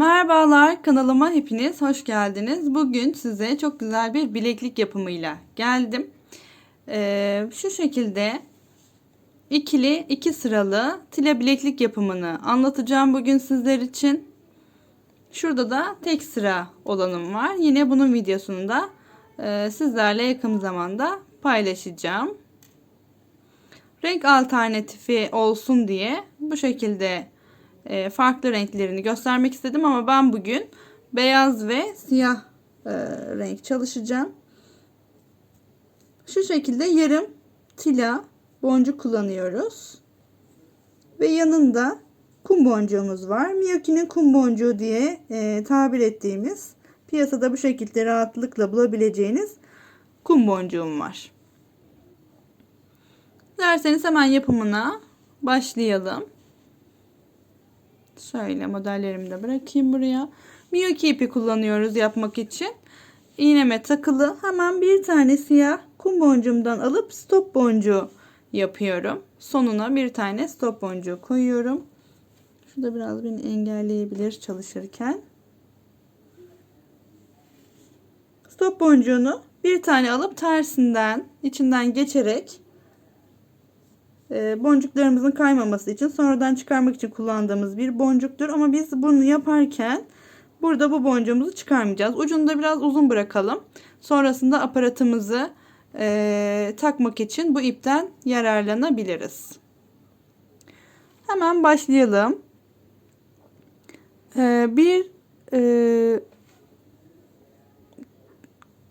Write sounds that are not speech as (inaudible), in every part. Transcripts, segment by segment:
Merhabalar kanalıma hepiniz hoş geldiniz. Bugün size çok güzel bir bileklik yapımıyla geldim. Ee, şu şekilde ikili iki sıralı tile bileklik yapımını anlatacağım bugün sizler için. Şurada da tek sıra olanım var. Yine bunun videosunu da e, sizlerle yakın zamanda paylaşacağım. Renk alternatifi olsun diye bu şekilde e, farklı renklerini göstermek istedim ama ben bugün beyaz ve siyah e, renk çalışacağım. Şu şekilde yarım tila boncuk kullanıyoruz. Ve yanında kum boncuğumuz var. Miyoki'nin kum boncuğu diye e, tabir ettiğimiz piyasada bu şekilde rahatlıkla bulabileceğiniz kum boncuğum var. Derseniz hemen yapımına başlayalım. Şöyle modellerimi de bırakayım buraya. Miyoki ipi kullanıyoruz yapmak için. İğneme takılı hemen bir tane siyah kum boncuğumdan alıp stop boncuğu yapıyorum. Sonuna bir tane stop boncuğu koyuyorum. Şurada biraz beni engelleyebilir çalışırken. Stop boncuğunu bir tane alıp tersinden içinden geçerek boncuklarımızın kaymaması için sonradan çıkarmak için kullandığımız bir boncuktur. Ama biz bunu yaparken burada bu boncuğumuzu çıkarmayacağız. Ucunu da biraz uzun bırakalım. Sonrasında aparatımızı e, takmak için bu ipten yararlanabiliriz. Hemen başlayalım. E, bir e,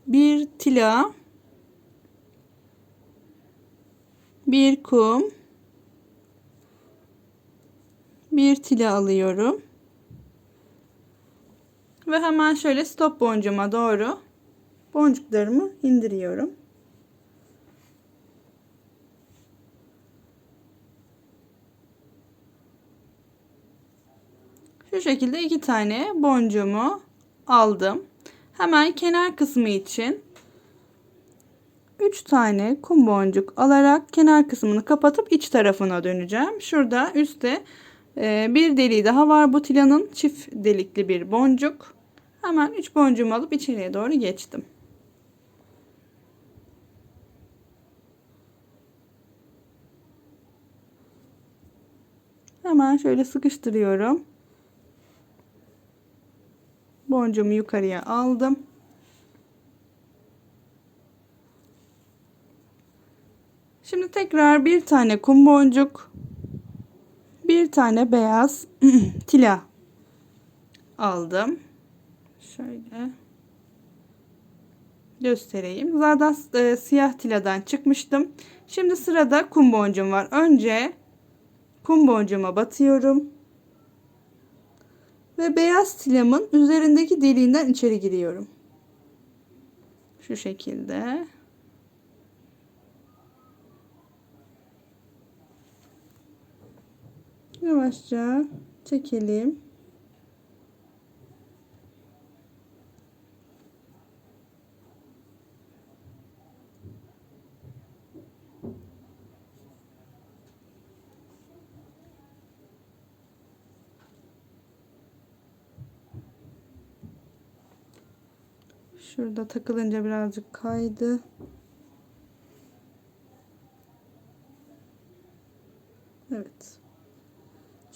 bir tila bir kum. Bir tila alıyorum. Ve hemen şöyle stop boncuğuma doğru boncuklarımı indiriyorum. Şu şekilde iki tane boncuğumu aldım. Hemen kenar kısmı için 3 tane kum boncuk alarak kenar kısmını kapatıp iç tarafına döneceğim. Şurada üstte e, bir deliği daha var bu tilanın çift delikli bir boncuk. Hemen 3 boncuğumu alıp içeriye doğru geçtim. Hemen şöyle sıkıştırıyorum. Boncuğumu yukarıya aldım. Şimdi tekrar bir tane kum boncuk, bir tane beyaz (clears throat) tila aldım. Şöyle göstereyim. Zaten e, siyah tiladan çıkmıştım. Şimdi sırada kum boncuğum var. Önce kum boncuğuma batıyorum. Ve beyaz tilamın üzerindeki deliğinden içeri giriyorum. Şu şekilde. Yavaşça çekelim. Şurada takılınca birazcık kaydı. Evet.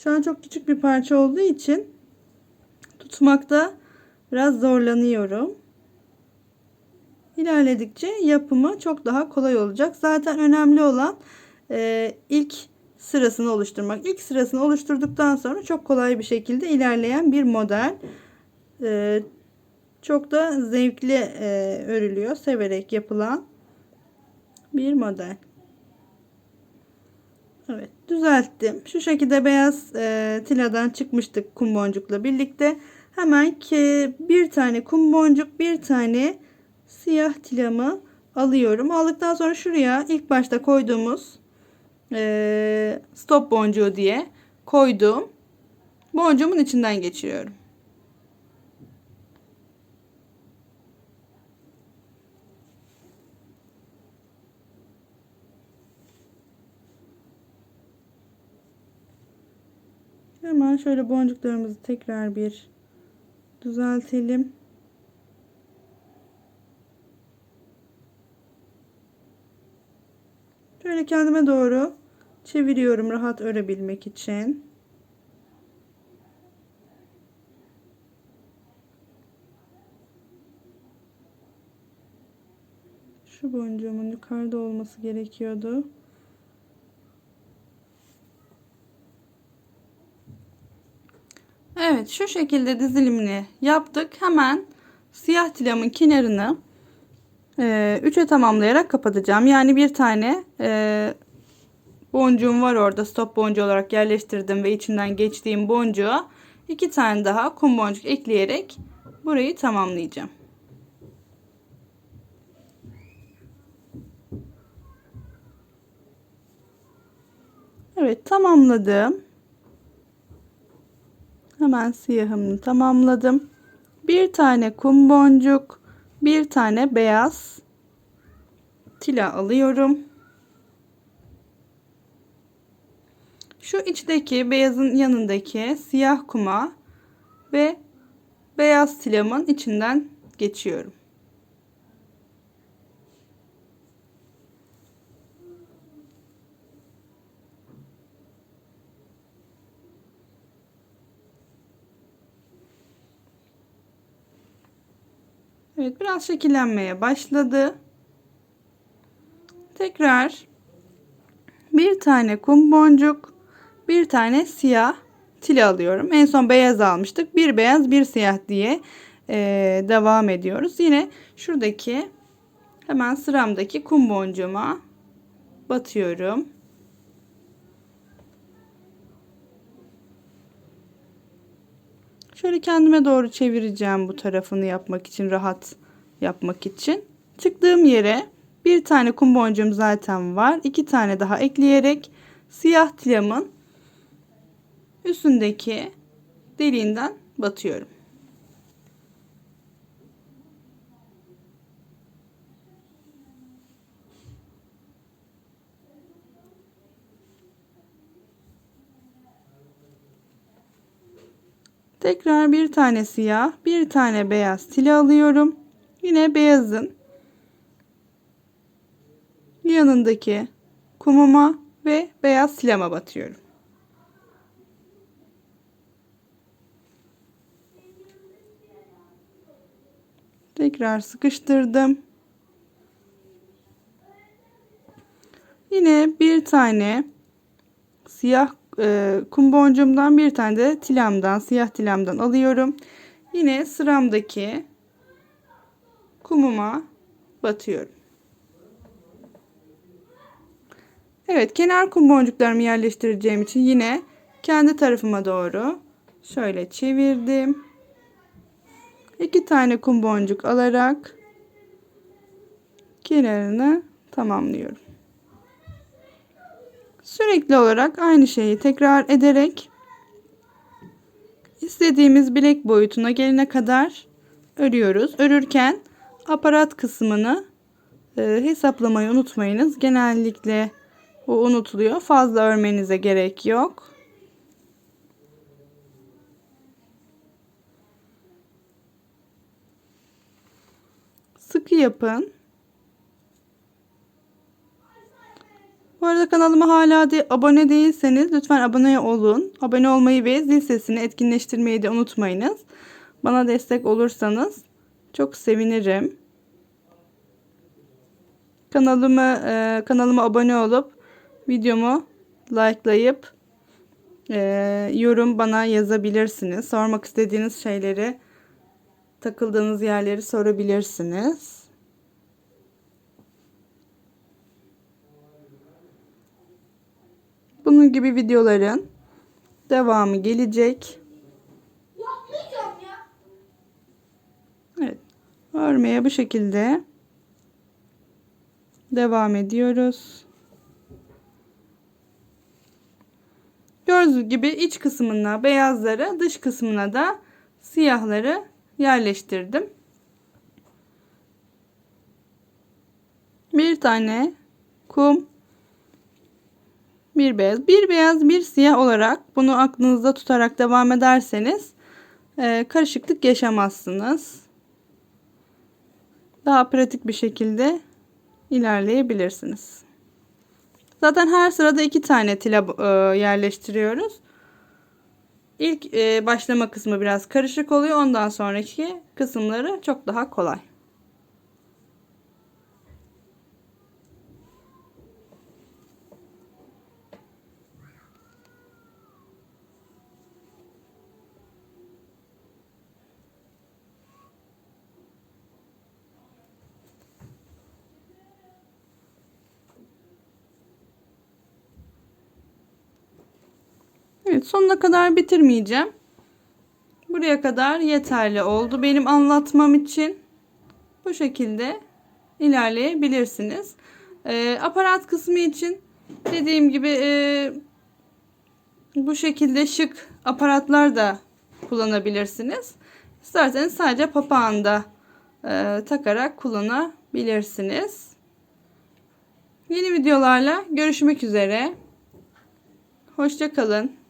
Şu an çok küçük bir parça olduğu için tutmakta biraz zorlanıyorum. İlerledikçe yapımı çok daha kolay olacak. Zaten önemli olan e, ilk sırasını oluşturmak. İlk sırasını oluşturduktan sonra çok kolay bir şekilde ilerleyen bir model. E, çok da zevkli e, örülüyor. Severek yapılan bir model. Evet düzelttim. Şu şekilde beyaz e, tiladan çıkmıştık kum boncukla birlikte. Hemen ki bir tane kum boncuk bir tane siyah tilamı alıyorum. Aldıktan sonra şuraya ilk başta koyduğumuz e, stop boncuğu diye koyduğum boncuğumun içinden geçiriyorum. Hemen şöyle boncuklarımızı tekrar bir düzeltelim. Şöyle kendime doğru çeviriyorum rahat örebilmek için. Şu boncuğumun yukarıda olması gerekiyordu. Evet şu şekilde dizilimini yaptık. Hemen siyah tilamın kenarını 3'e e, tamamlayarak kapatacağım. Yani bir tane e, boncuğum var orada stop boncuğu olarak yerleştirdim ve içinden geçtiğim boncuğa iki tane daha kum boncuk ekleyerek burayı tamamlayacağım. Evet tamamladım. Hemen siyahımı tamamladım. Bir tane kum boncuk, bir tane beyaz tila alıyorum. Şu içteki beyazın yanındaki siyah kuma ve beyaz tilamın içinden geçiyorum. Evet biraz şekillenmeye başladı. Tekrar bir tane kum boncuk, bir tane siyah tili alıyorum. En son beyaz almıştık. Bir beyaz bir siyah diye e, devam ediyoruz. Yine şuradaki hemen sıramdaki kum boncuğuma batıyorum. Şöyle kendime doğru çevireceğim bu tarafını yapmak için rahat yapmak için. Çıktığım yere bir tane kum boncuğum zaten var. iki tane daha ekleyerek siyah tilamın üstündeki deliğinden batıyorum. Tekrar bir tane siyah, bir tane beyaz tili alıyorum. Yine beyazın yanındaki kumuma ve beyaz silama batıyorum. Tekrar sıkıştırdım. Yine bir tane siyah e, kum boncuğumdan bir tane de tilamdan, siyah tilamdan alıyorum. Yine sıramdaki kumuma batıyorum. Evet, kenar kum boncuklarımı yerleştireceğim için yine kendi tarafıma doğru şöyle çevirdim. İki tane kum boncuk alarak kenarını tamamlıyorum. Sürekli olarak aynı şeyi tekrar ederek istediğimiz bilek boyutuna gelene kadar örüyoruz. Örürken aparat kısmını e, hesaplamayı unutmayınız. Genellikle o unutuluyor. Fazla örmenize gerek yok. Sıkı yapın. Bu arada kanalıma hala de abone değilseniz lütfen abone olun. Abone olmayı ve zil sesini etkinleştirmeyi de unutmayınız. Bana destek olursanız çok sevinirim. Kanalımı e, kanalıma abone olup videomu likelayıp e, yorum bana yazabilirsiniz. Sormak istediğiniz şeyleri takıldığınız yerleri sorabilirsiniz. Bunun gibi videoların devamı gelecek. Evet. Örmeye bu şekilde devam ediyoruz. Gördüğünüz gibi iç kısmına beyazları, dış kısmına da siyahları yerleştirdim. Bir tane kum bir beyaz, bir beyaz, bir siyah olarak bunu aklınızda tutarak devam ederseniz e, karışıklık yaşamazsınız. Daha pratik bir şekilde ilerleyebilirsiniz. Zaten her sırada iki tane tila e, yerleştiriyoruz. İlk e, başlama kısmı biraz karışık oluyor. Ondan sonraki kısımları çok daha kolay. Evet sonuna kadar bitirmeyeceğim. Buraya kadar yeterli oldu benim anlatmam için. Bu şekilde ilerleyebilirsiniz. Ee, aparat kısmı için dediğim gibi e, bu şekilde şık aparatlar da kullanabilirsiniz. İsterseniz sadece papağanda e, takarak kullanabilirsiniz. Yeni videolarla görüşmek üzere. Hoşça kalın.